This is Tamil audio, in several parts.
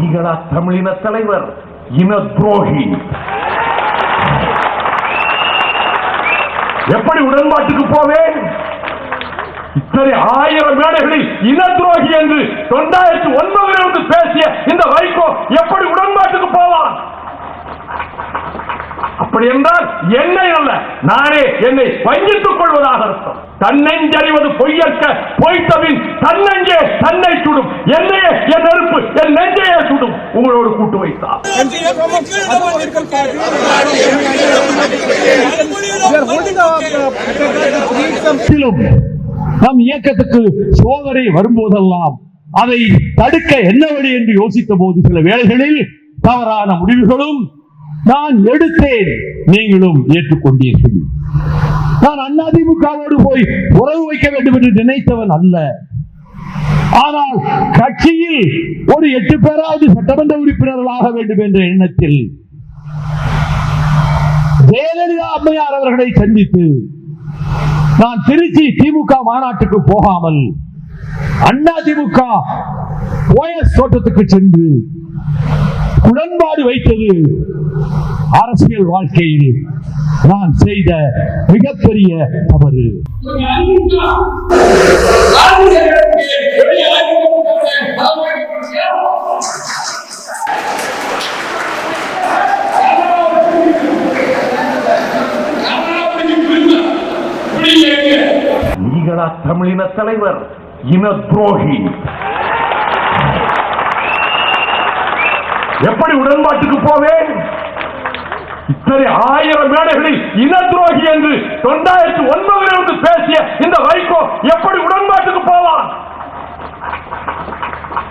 நீங்களா தமிழின தலைவர் இன துரோகி எப்படி உடன்பாட்டுக்கு போவேன்? இத்தனை ஆயிரம் மேடைகளில் இன துரோகி என்று தொண்டாயிரத்தி ஒன்பதிலிருந்து பேசிய இந்த வைகோ எப்படி உடன்பாட்டுக்கு போவான்? அப்படி என்றால் என்னை அல்ல நானே என்னை வஞ்சித்துக் கொள்வதாக அர்த்தம். தன்னெஞ்சறிவது பொய்யற்க பொய்த்தவின் தன்னெஞ்சே தன்னை சுடும். என்னையே என் நெருப்பு என் நெஞ்சையே சுடும். உங்களோடு கூட்டு வைத்தார். நம் இயக்கத்துக்கு சோதனை வரும்போதெல்லாம் அதை தடுக்க என்ன வழி என்று யோசித்த போது சில வேளைகளில் தவறான முடிவுகளும் நான் எடுத்தேன். நீங்களும் ஏற்றுக்கொண்டீர்கள். நான் அதிமுகவோடு போய் உறவு வைக்க வேண்டும் என்று நினைத்தவன் அல்ல. ஆனால் கட்சியில் ஒரு எட்டு பேராவது சட்டமன்ற ஆக வேண்டும் என்ற எண்ணத்தில் ஜெயலலிதா அம்மையார் அவர்களை சந்தித்து நான் திருச்சி திமுக மாநாட்டுக்கு போகாமல் அண்ணா திமுக ஓஎஸ் தோட்டத்துக்கு சென்று உடன்பாடு வைத்தது அரசியல் வாழ்க்கையில் நான் செய்த மிகப்பெரிய தவறு. நீங்களா தமிழின தலைவர் இன துரோகி எப்படி உடன்பாட்டுக்கு போவேன்? இத்தனை ஆயிரம் மேடைகளில் இன துரோகி என்று தொண்டாயிரத்தி ஒன்பதில் இருந்து பேசிய இந்த வைகோ எப்படி உடன்பாட்டுக்கு போவான்?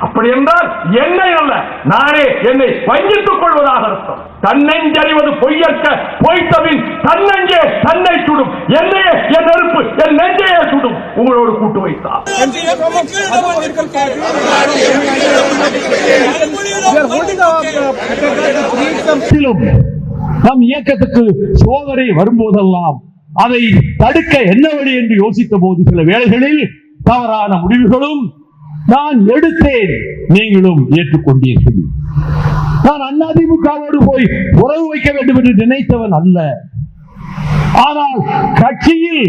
அப்படி என்றால் என்னை அல்ல நானே என்னை வஞ்சித்துக் கொள்வதாக அர்த்தம். தன்னெஞ்சறிவது பொய்யற்க பொய்த்தபின் தன்னெஞ்சே தன்னை சுடும் என்னையே என் நெருப்பு என் நெஞ்சையே சுடும் உங்களோடு கூட்டு வைத்தார். நம் இயக்கத்துக்கு சோதனை வரும்போதெல்லாம் அதை தடுக்க என்ன வழி என்று யோசித்த போது சில வேளைகளில் தவறான முடிவுகளும் நான் எடுத்தேன். நீங்களும் ஏற்றுக்கொண்டீர்கள். நான் அதிமுகவோடு போய் உறவு வைக்க வேண்டும் என்று நினைத்தவன் அல்ல. ஆனால் கட்சியில்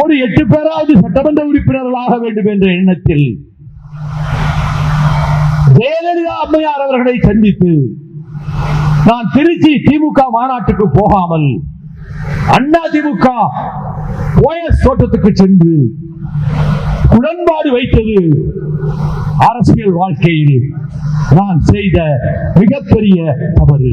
ஒரு எட்டு பேராவது சட்டமன்ற உறுப்பினர்களாக வேண்டும் என்ற எண்ணத்தில் ஜெயலலிதா அம்மையார் அவர்களை சந்தித்து நான் திருச்சி திமுக மாநாட்டுக்கு போகாமல் அண்ணா திமுக ஓஎஸ் தோட்டத்துக்கு சென்று உடன்பாடு வைத்தது அரசியல் வாழ்க்கையில் நான் செய்த மிகப்பெரிய தவறு.